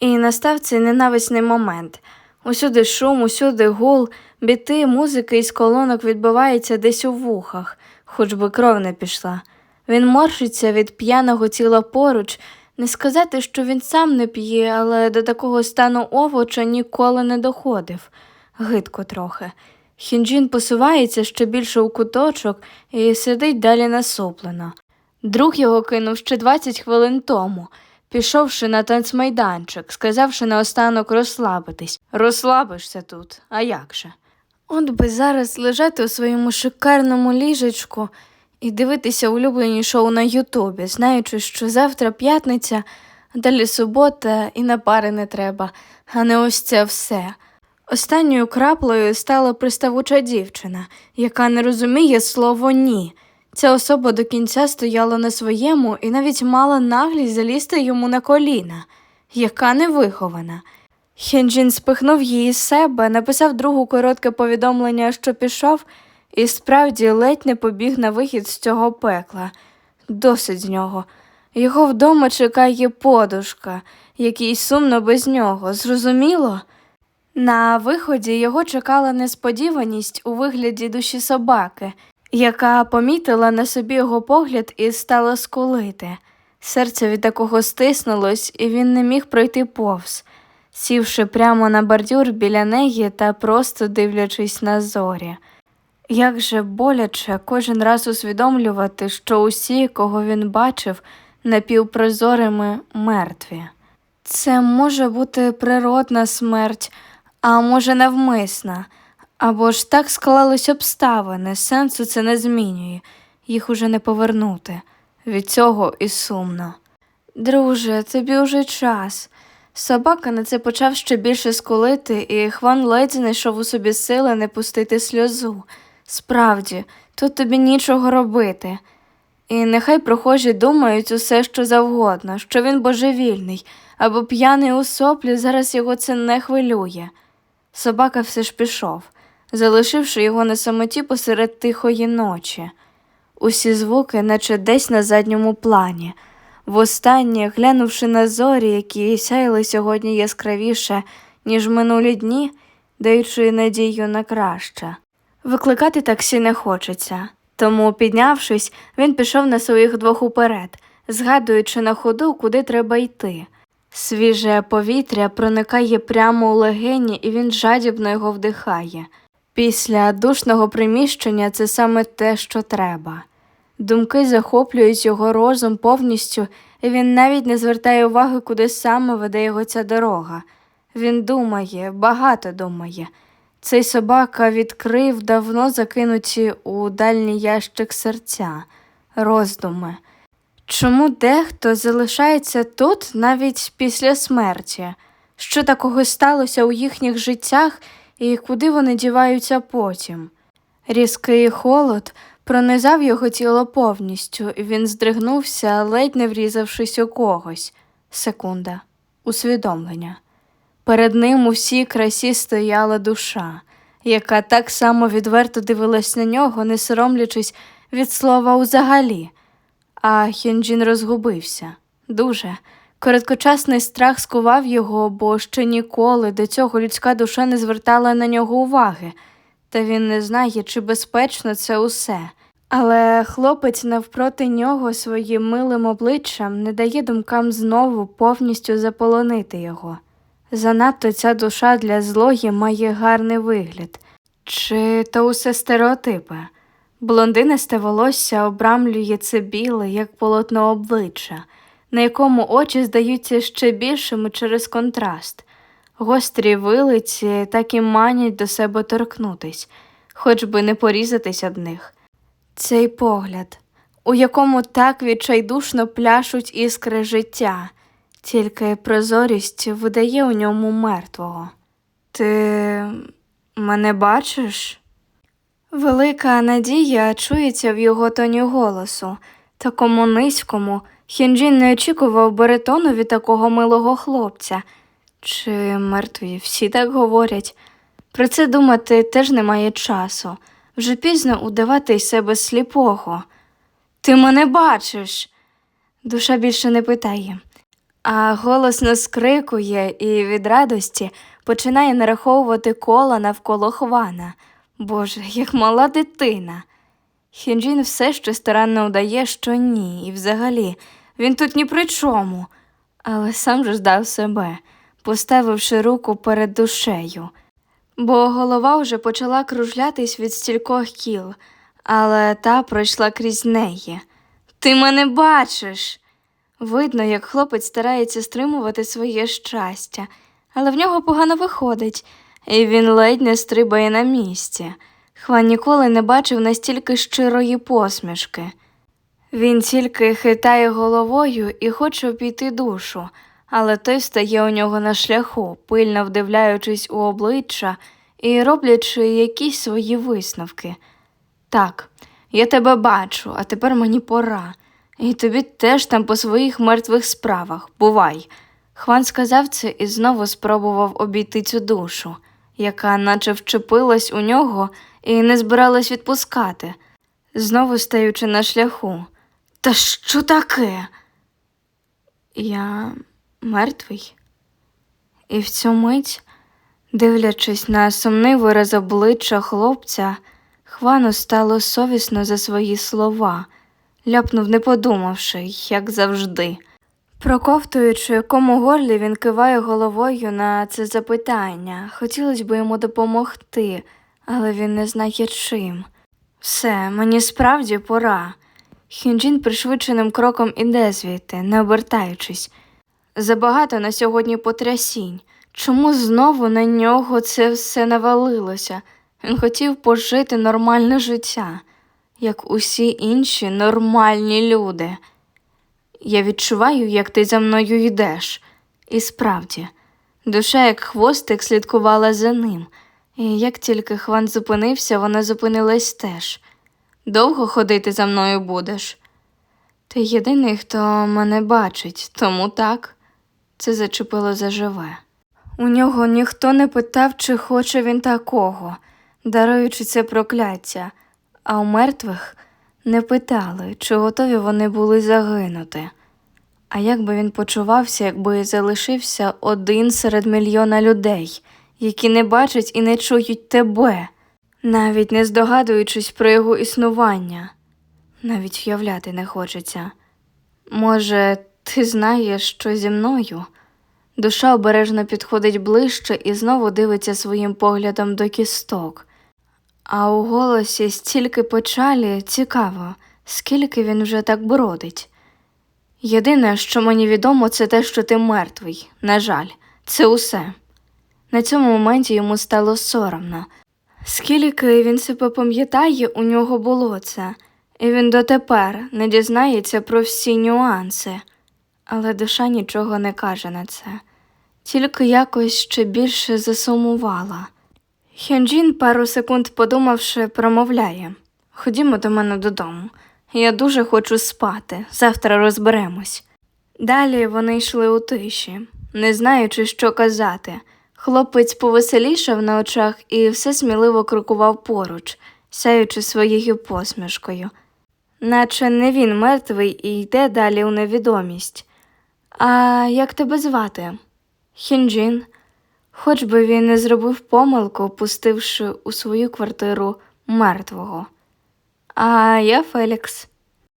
І настав цей ненависний момент. Усюди шум, усюди гул, біти, музики із колонок відбиваються десь у вухах, хоч би кров не пішла. Він морщиться від п'яного тіла поруч. Не сказати, що він сам не п'є, але до такого стану овоча ніколи не доходив. Гидко трохи. Хінджін посувається ще більше у куточок і сидить далі насуплено. Друг його кинув ще 20 хвилин тому, пішовши на танцмайданчик, сказавши наостанок розслабитись. Розслабишся тут, а як же? От би зараз лежати у своєму шикарному ліжечку і дивитися улюблені шоу на Ютубі, знаючи, що завтра п'ятниця, далі субота і на пари не треба, а не ось це все. Останньою краплею стала приставуча дівчина, яка не розуміє слово ні. Ця особа до кінця стояла на своєму і навіть мала наглість залізти йому на коліна, яка невихована. Хенджін спихнув її з себе, написав другу коротке повідомлення, що пішов, і справді ледь не побіг на вихід з цього пекла. Досить з нього. Його вдома чекає подушка, який сумно без нього. Зрозуміло? На виході його чекала несподіваність у вигляді душі собаки, яка помітила на собі його погляд і стала скулити. Серце від такого стиснулось, і він не міг пройти повз, сівши прямо на бордюр біля неї та просто дивлячись на зорі. Як же боляче кожен раз усвідомлювати, що усі, кого він бачив, напівпрозорими мертві. Це може бути природна смерть, а може навмисна, або ж так склались обставини, сенсу це не змінює, їх уже не повернути. Від цього і сумно. Друже, тобі уже час. Собака на це почав ще більше скулити, і Хван ледь знайшов у собі сили не пустити сльозу. Справді, тут тобі нічого робити. І нехай прохожі думають усе, що завгодно, що він божевільний або п'яний у соплі, зараз його це не хвилює. Собака все ж пішов, залишивши його на самоті посеред тихої ночі. Усі звуки, наче десь на задньому плані. Востаннє, глянувши на зорі, які сяяли сьогодні яскравіше, ніж минулі дні, даючи надію на краще. Викликати таксі не хочеться, тому, піднявшись, він пішов на своїх двох уперед, згадуючи на ходу, куди треба йти. Свіже повітря проникає прямо у легені, і він жадібно його вдихає. Після душного приміщення це саме те, що треба. Думки захоплюють його розум повністю, і він навіть не звертає уваги, куди саме веде його ця дорога. Він думає, багато думає. Цей собака відкрив давно закинуті у дальній ящик серця, роздуми. Чому дехто залишається тут навіть після смерті? Що такого сталося у їхніх життях і куди вони діваються потім? Різкий холод пронизав його тіло повністю, і він здригнувся, ледь не врізавшись у когось. Секунда, усвідомлення. Перед ним у всій красі стояла душа, яка так само відверто дивилась на нього, не соромлячись від слова узагалі. А Хюнджін розгубився дуже. Короткочасний страх скував його, бо ще ніколи до цього людська душа не звертала на нього уваги, та він не знає, чи безпечно це усе. Але хлопець навпроти нього своїм милим обличчям не дає думкам знову повністю заполонити його. Занадто ця душа для злої має гарний вигляд. Чи то усе стереотипи? Блондинисте волосся обрамлює це біле, як полотно обличчя, на якому очі здаються ще більшими через контраст. Гострі вилиці так і манять до себе торкнутись, хоч би не порізатись об них. Цей погляд, у якому так відчайдушно пляшуть іскри життя, тільки прозорість видає у ньому мертвого. Ти мене бачиш? Велика надія чується в його тоні голосу, такому низькому. Хінджін не очікував баритону такого милого хлопця. Чи мертві всі так говорять? Про це думати теж немає часу. Вже пізно удавати із себе сліпого. Ти мене бачиш. Душа більше не питає. а голосно скрикує і від радості починає нараховувати кола навколо Хвана. Боже, як мала дитина. Хінджін все ще старанно удає, що ні, і взагалі він тут ні при чому, але сам же здав себе, поставивши руку перед душею, бо голова вже почала кружлятись від стількох кіл, але та пройшла крізь неї. Ти мене бачиш. Видно, як хлопець старається стримувати своє щастя, але в нього погано виходить, і він ледь не стрибає на місці. Хван ніколи не бачив настільки щирої посмішки. Він тільки хитає головою і хоче обійти душу, але той стає у нього на шляху, пильно вдивляючись у обличчя і роблячи якісь свої висновки. Так, я тебе бачу, а тепер мені пора. І тобі теж там по своїх мертвих справах. Бувай. Хван сказав це і знову спробував обійти цю душу, яка наче вчепилась у нього і не збиралась відпускати, знову стаючи на шляху. Та що таке? Я мертвий. І в цю мить, дивлячись на сумний вираз обличчя хлопця, Хвану стало совісно за свої слова, ляпнув, не подумавши, як завжди. Проковтуючи, якому горлі він киває головою на це запитання, хотілося б йому допомогти, але він не знає чим. Все, мені справді пора. Хінджін пришвидшеним кроком іде звідти, не обертаючись. Забагато на сьогодні потрясінь. Чому знову на нього це все навалилося? Він хотів пожити нормальне життя, як усі інші нормальні люди. Я відчуваю, як ти за мною йдеш. І справді, душа, як хвостик, слідкувала за ним, і як тільки Хван зупинився, вона зупинилась теж. Довго ходити за мною будеш? Ти єдиний, хто мене бачить, тому так. Це зачепило заживе. У нього ніхто не питав, чи хоче він такого, даруючи це прокляття, а у мертвих не питали, чи готові вони були загинути. А як би він почувався, якби залишився один серед мільйона людей, які не бачать і не чують тебе, навіть не здогадуючись про його існування, навіть уявляти не хочеться. Може, ти знаєш, що зі мною? Душа обережно підходить ближче і знову дивиться своїм поглядом до кісток. А у голосі стільки печалі цікаво, скільки він вже так бродить. Єдине, що мені відомо, це те, що ти мертвий. На жаль, це усе. На цьому моменті йому стало соромно. Скільки він себе пам'ятає, у нього було це, і він дотепер не дізнається про всі нюанси, але душа нічого не каже на це, тільки якось ще більше засумувала. Хьонджін, пару секунд подумавши, промовляє Ходімо до мене додому. Я дуже хочу спати, завтра розберемось. Далі вони йшли у тиші, не знаючи, що казати. Хлопець повеселішав на очах і все сміливо крокував поруч, сяючи своєю посмішкою. Наче не він мертвий і йде далі у невідомість. А як тебе звати? Хінджін. Хоч би він не зробив помилку, пустивши у свою квартиру мертвого. А я Фелікс.